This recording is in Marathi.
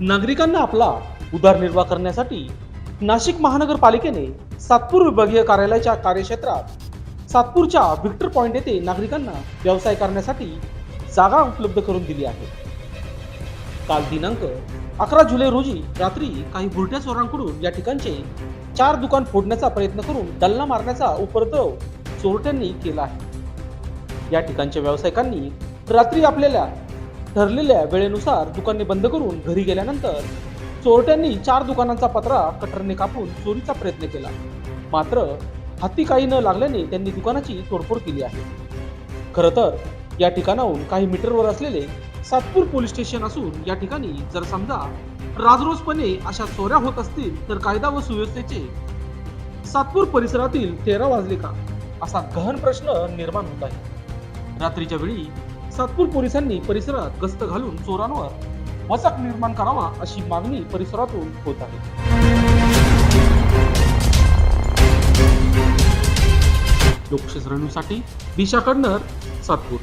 नागरिकांना आपला उदरनिर्वाह करण्यासाठी नाशिक महानगरपालिकेने सातपूर विभागीय कार्यालयाच्या कार्यक्षेत्रात सातपूरच्या व्हिक्टर पॉइंट येथे नागरिकांना व्यवसाय करण्यासाठी जागा उपलब्ध करून दिली आहे. काल दिनांक अकरा जुलै रोजी रात्री काही बुरट्या चोरांकडून या ठिकाणचे चार दुकान फोडण्याचा प्रयत्न करून डल्ला मारण्याचा उपद्रव चोरट्यांनी केला आहे. या ठिकाणच्या व्यावसायिकांनी रात्री आपल्याला ठरलेल्या वेळेनुसार दुकाने बंद करून घरी गेल्यानंतर चोरट्यांनी चार दुकानांचा पत्रा कटरने कापून चोरीचा प्रयत्न केला. मात्र हाती काही न लागल्याने त्यांनी दुकानाची तोडफोड केली आहे. खरं तर या ठिकाणाहून काही मीटरवर असलेले सातपूर पोलीस स्टेशन असून या ठिकाणी जर समजा राजरोजपणे अशा चोऱ्या होत असतील तर कायदा व सुव्यवस्थेचे सातपूर परिसरातील तेरा वाजले का? असा गहन प्रश्न निर्माण होत आहे. रात्रीच्या वेळी सातपूर पोलिसांनी परिसरात गस्त घालून चोरांवर वचक निर्माण करावा अशी मागणी परिसरातून होत आहे. लोकशाही साठी दिशा कडनर सातपूर.